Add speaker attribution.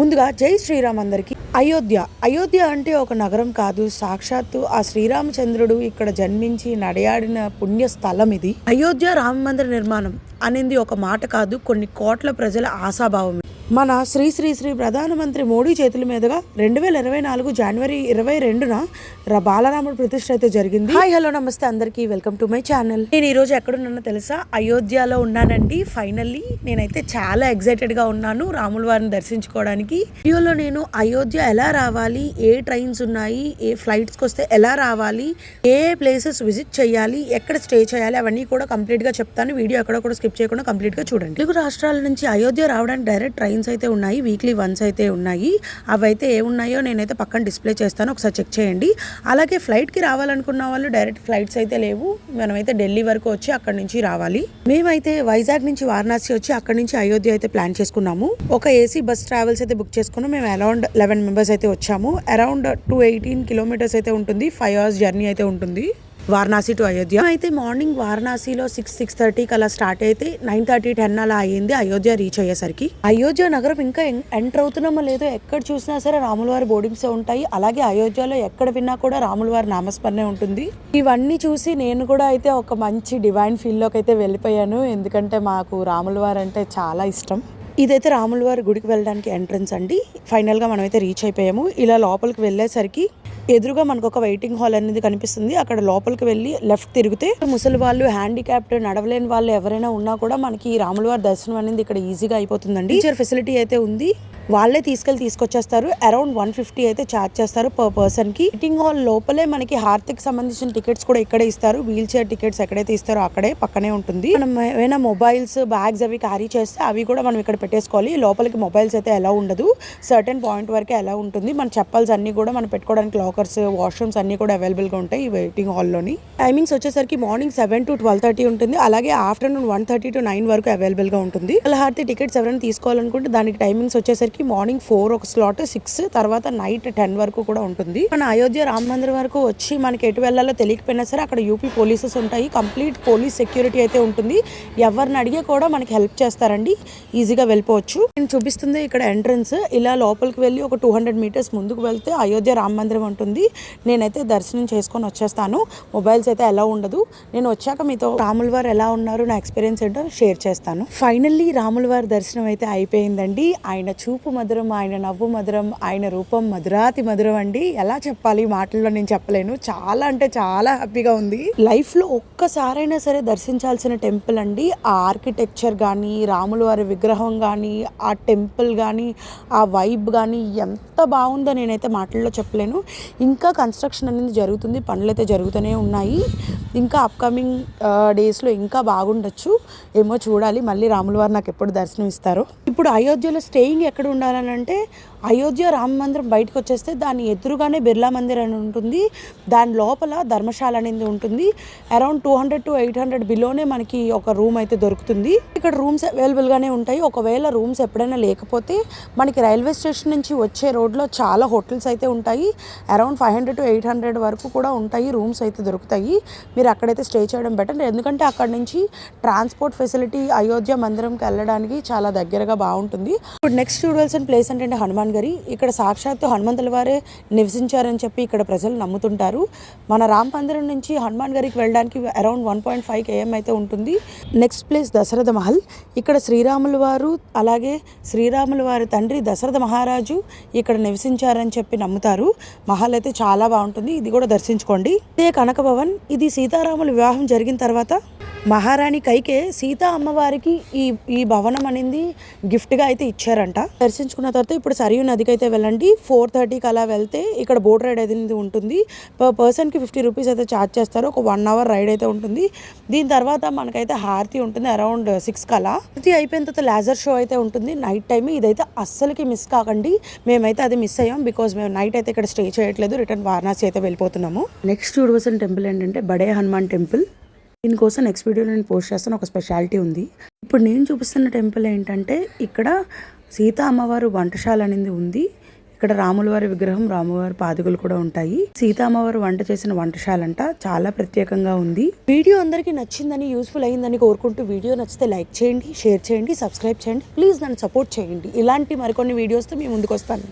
Speaker 1: ముందుగా జై శ్రీరామ్ అందరికి. అయోధ్య. అయోధ్య అంటే ఒక నగరం కాదు. సాక్షాత్తు ఆ శ్రీరామచంద్రుడు ఇక్కడ జన్మించి నడయాడిన పుణ్య స్థలం ఇది. అయోధ్య రామ మందిర నిర్మాణం అనేది ఒక మాట కాదు. కొన్ని కోట్ల ప్రజల ఆశాభావం మన శ్రీ శ్రీ శ్రీ ప్రధానమంత్రి మోడీ చేతుల మీదుగా రెండు వేల ఇరవై నాలుగు జనవరి ఇరవై రెండున బాలరాముడు ప్రతిష్ఠ అయితే జరిగింది. హాయ్ హలో నమస్తే అందరికీ. Welcome to my channel. నేను ఈరోజు ఎక్కడున్నానో తెలుసా? అయోధ్యలో ఉన్నానండి. ఫైనల్లీ నేనైతే చాలా ఎక్సైటెడ్గా ఉన్నాను రాముల వారిని దర్శించుకోవడానికి. వీడియోలో నేను అయోధ్య ఎలా రావాలి? ఏ ట్రైన్స్ ఉన్నాయి? ఏ ఫ్లైట్స్కి వస్తే ఎలా రావాలి? ఏ ప్లేసెస్ విజిట్ చేయాలి? ఎక్కడ స్టే చేయాలి? అవన్నీ కూడా కంప్లీట్గా చెప్తాను. వీడియో ఎక్కడ కూడా స్కిప్ చేయకుండా కంప్లీట్గా చూడండి. తెలుగు రాష్ట్రాల నుంచి అయోధ్య రావడానికి డైరెక్ట్ ట్రైన్స్ అయితే ఉన్నాయి వీక్లీ వన్స్ అయితే ఉన్నాయి. అవైతే ఏ ఉన్నాయో నేనైతే పక్కన డిస్ప్లే చేస్తాను ఒకసారి చెక్ చేయండి. అలాగే ఫ్లైట్కి రావాలనుకున్న వాళ్ళు డైరెక్ట్ ఫ్లైట్స్ అయితే లేవు. మనమైతే ఢిల్లీ వరకు వచ్చి అక్కడ నుంచి రావాలి. మేమైతే వైజాగ్ నుంచి వారణాసి వచ్చి అక్కడ నుంచి అయోధ్య అయితే ప్లాన్ చేసుకున్నాము. ఒక ఏసీ బస్ ట్రావెల్స్ అయితే బుక్ చేసుకున్నాం. మేము అరౌండ్ లెవెన్ మెంబర్స్ అయితే వచ్చాము. అరౌండ్ టూ ఎయిటీన్ కిలోమీటర్స్ అయితే ఉంటుంది. ఫైవ్ అవర్స్ జర్నీ అయితే ఉంటుంది. వారణాసి టు అయోధ్య. అయితే మార్నింగ్ వారణాసిలో సిక్స్ సిక్స్ థర్టీకి అలా స్టార్ట్ అయితే నైన్ థర్టీ టెన్ అలా అయ్యింది అయోధ్య రీచ్ అయ్యేసరికి. అయోధ్య నగరం ఇంకా ఎంటర్ అవుతున్నామో లేదో ఎక్కడ చూసినా సరే రాములవారి బోర్డింగ్సే బోర్డింగ్స్ ఉంటాయి. అలాగే అయోధ్యలో ఎక్కడ విన్నా కూడా రాములవారి నామస్మరణే ఉంటుంది. ఇవన్నీ చూసి నేను కూడా అయితే ఒక మంచి డివైన్ ఫీల్డ్లోకి అయితే వెళ్ళిపోయాను. ఎందుకంటే మాకు రాములవారు అంటే చాలా ఇష్టం. ఇదైతే రాములవారి గుడికి వెళ్ళడానికి ఎంట్రన్స్ అండి. ఫైనల్గా మనమైతే రీచ్ అయిపోయాము. ఇలా లోపలికి వెళ్ళేసరికి ఎదురుగా మనకు ఒక వెయిటింగ్ హాల్ అనేది కనిపిస్తుంది. అక్కడ లోపలికి వెళ్ళి లెఫ్ట్ తిరిగితే ముసలి వాళ్ళు హ్యాండిక్యాప్డ్ నడవలేని వాళ్ళు ఎవరైనా ఉన్నా కూడా మనకి రాముల వారి దర్శనం అనేది ఇక్కడ ఈజీగా అయిపోతుందండి. టీచర్ ఫెసిలిటీ అయితే ఉంది. వాళ్ళే తీసుకెళ్ళి తీసుకొచ్చేస్తారు. అరౌండ్ వన్ ఫిఫ్టీ అయితే ఛార్జ్ చేస్తారు పర్ పర్సన్కి. మీటింగ్ హాల్ లోపలే మనకి హార్తిక్ సంబంధించిన టికెట్స్ కూడా ఇక్కడే ఇస్తారు. వీల్ చైర్ టికెట్స్ ఎక్కడైతే ఇస్తారో అక్కడే పక్కనే ఉంటుంది. మనం ఏమైనా మొబైల్స్ బ్యాగ్స్ అవి క్యారీ చేస్తే అవి కూడా మనం ఇక్కడ పెట్టేసుకోవాలి. లోపలికి మొబైల్స్ అయితే ఎలా ఉండదు. సర్టెన్ పాయింట్ వరకే ఎలా ఉంటుంది. మన చెప్పల్స్ అన్ని కూడా మనం పెట్టుకోవడానికి లాకర్స్ వాష్రూమ్స్ అన్ని కూడా అవైలబుల్గా ఉంటాయి ఈ వెయిటింగ్ హాల్లోని టైమింగ్స్ వచ్చేసరికి morning seven to twelve thirty ఉంటుంది. అలాగే afternoon one thirty to nine వరకు అవైలబుల్గా ఉంటుంది. హార్తి టికెట్స్ ఎవరైనా తీసుకోవాలనుకుంటే దానికి టైమింగ్స్ వచ్చేసరికి మార్నింగ్ ఫోర్ ఒక స్లాట్ సిక్స్ తర్వాత నైట్ టెన్ వరకు కూడా ఉంటుంది. మన అయోధ్య రామ మందిర్ వరకు వచ్చి మనకి ఎటు వెళ్ళాలో తెలియకపోయినా సరే అక్కడ యూపీ పోలీసెస్ ఉంటాయి. కంప్లీట్ పోలీస్ సెక్యూరిటీ అయితే ఉంటుంది. ఎవరిని అడిగే కూడా మనకి హెల్ప్ చేస్తారండి. ఈజీగా వెళ్ళిపోవచ్చు. నేను చూపిస్తుంది ఇక్కడ ఎంట్రన్స్ ఇలా లోపలికి వెళ్ళి ఒక టూ హండ్రెడ్ మీటర్స్ ముందుకు వెళ్తే అయోధ్య రామ మందిరం ఉంటుంది. నేనైతే దర్శనం చేసుకొని వచ్చేస్తాను. మొబైల్స్ అయితే ఎలా ఉండదు. నేను వచ్చాక మీతో రాముల వారు ఎలా ఉన్నారు నా ఎక్స్పీరియన్స్ ఏంటో షేర్ చేస్తాను. ఫైనల్లీ రాముల వారి దర్శనం అయితే అయిపోయిందండి. ఆయన చూపు మధురం ఆయన నవ్వు మధురం ఆయన రూపం మధురాతి మధురం అండి. ఎలా చెప్పాలి? మాటల్లో నేను చెప్పలేను. చాలా అంటే చాలా హ్యాపీగా ఉంది. లైఫ్లో ఒక్కసారైనా సరే దర్శించాల్సిన టెంపుల్ అండి. ఆ ఆర్కిటెక్చర్ కానీ రాముల వారి విగ్రహం కానీ ఆ టెంపుల్ కానీ ఆ వైబ్ కానీ ఎంత బాగుందో నేనైతే మాటల్లో చెప్పలేను. ఇంకా కన్స్ట్రక్షన్ అనేది జరుగుతుంది. పనులు అయితే జరుగుతూనే ఉన్నాయి. ఇంకా అప్కమింగ్ డేస్లో ఇంకా బాగుండొచ్చు. ఏమో చూడాలి. మళ్ళీ రాముల వారు నాకు ఎప్పుడు దర్శనం ఇస్తారో ఇప్పుడు అయోధ్యలో స్టేయింగ్ ఎక్కడ ఉండాలని అంటే అయోధ్య రామ మందిరం బయటకు వచ్చేస్తే దాని ఎదురుగానే బిర్లా మందిర్ అని ఉంటుంది. దాని లోపల ధర్మశాల అనేది ఉంటుంది. Around two hundred to eight hundred బిలోనే మనకి ఒక రూమ్ అయితే దొరుకుతుంది. ఇక్కడ రూమ్స్ అవైలబుల్గానే ఉంటాయి. ఒకవేళ రూమ్స్ ఎప్పుడైనా లేకపోతే మనకి రైల్వే స్టేషన్ నుంచి వచ్చే రోడ్లో చాలా హోటల్స్ అయితే ఉంటాయి. Around five hundred to eight hundred వరకు కూడా ఉంటాయి. రూమ్స్ అయితే దొరుకుతాయి. మీరు అక్కడైతే స్టే చేయడం బెటర్ ఎందుకంటే అక్కడ నుంచి ట్రాన్స్పోర్ట్ ఫెసిలిటీ అయోధ్య మందిరంకి వెళ్ళడానికి చాలా దగ్గరగా బాగుంటుంది. ఇప్పుడు నెక్స్ట్ చూడవలసిన ప్లేస్ అంటే హనుమాన్ గారి ఇక్కడ సాక్షాత్తు హనుమంతుల వారే నివసించారని చెప్పి ఇక్కడ ప్రజలు నమ్ముతుంటారు. మన రామ్ నుంచి హనుమాన్ గారికి వెళ్ళడానికి around one point five KM అయితే ఉంటుంది. Next place Dasharatha Mahal. ఇక్కడ శ్రీరాముల వారు అలాగే శ్రీరాముల వారి తండ్రి దశరథ మహారాజు ఇక్కడ నివసించారని చెప్పి నమ్ముతారు. మహల్ అయితే చాలా బాగుంటుంది. ఇది కూడా దర్శించుకోండి. ఇదే కనక భవన్ ఇది సీతారాముల వివాహం జరిగిన తర్వాత మహారాణి కైకే సీతా అమ్మవారికి ఈ ఈ భవనం అనేది గిఫ్ట్గా అయితే ఇచ్చారంట. దర్శించుకున్న తర్వాత ఇప్పుడు సరియు నదికి అయితే వెళ్ళండి. ఫోర్ థర్టీకి అలా వెళ్తే ఇక్కడ బోట్ రైడ్ అనేది ఉంటుంది. పర్ పర్సన్కి ఫిఫ్టీ రూపీస్ అయితే ఛార్జ్ చేస్తారు. ఒక వన్ అవర్ రైడ్ అయితే ఉంటుంది. దీని తర్వాత మనకైతే హారతి ఉంటుంది అరౌండ్ సిక్స్ కలా హారతి అయిపోయిన తర్వాత లేజర్ షో అయితే ఉంటుంది. నైట్ టైం ఇదైతే అస్సలకి మిస్ కాకండి. మేమైతే అది మిస్ అయ్యాం బికాజ్ మేము నైట్ అయితే ఇక్కడ స్టే చేయట్లేదు. రిటర్న్ వారణాసి అయితే వెళ్ళిపోతున్నాము. నెక్స్ట్ చూడవలసిన టెంపుల్ ఏంటంటే బడే హనుమాన్ టెంపుల్. దీనికోసం నెక్స్ట్ వీడియోలో నేను పోస్ట్ చేస్తాను ఒక స్పెషాలిటీ ఉంది. ఇప్పుడు నేను చూపిస్తున్న టెంపుల్ ఏంటంటే ఇక్కడ సీతా అమ్మవారు వంటశాల అనేది ఉంది. ఇక్కడ రాముల వారి విగ్రహం రాములవారి పాదుకలు కూడా ఉంటాయి. సీతామ్మవారు వంట చేసిన వంటశాలంట చాలా ప్రత్యేకంగా ఉంది. వీడియో అందరికీ నచ్చిందని యూస్ఫుల్ అయిందని కోరుకుంటూ వీడియో నచ్చితే లైక్ చేయండి షేర్ చేయండి సబ్స్క్రైబ్ చేయండి. ప్లీజ్ నన్ను సపోర్ట్ చేయండి. ఇలాంటి మరికొన్ని వీడియోస్తో మేము ముందుకు వస్తాను.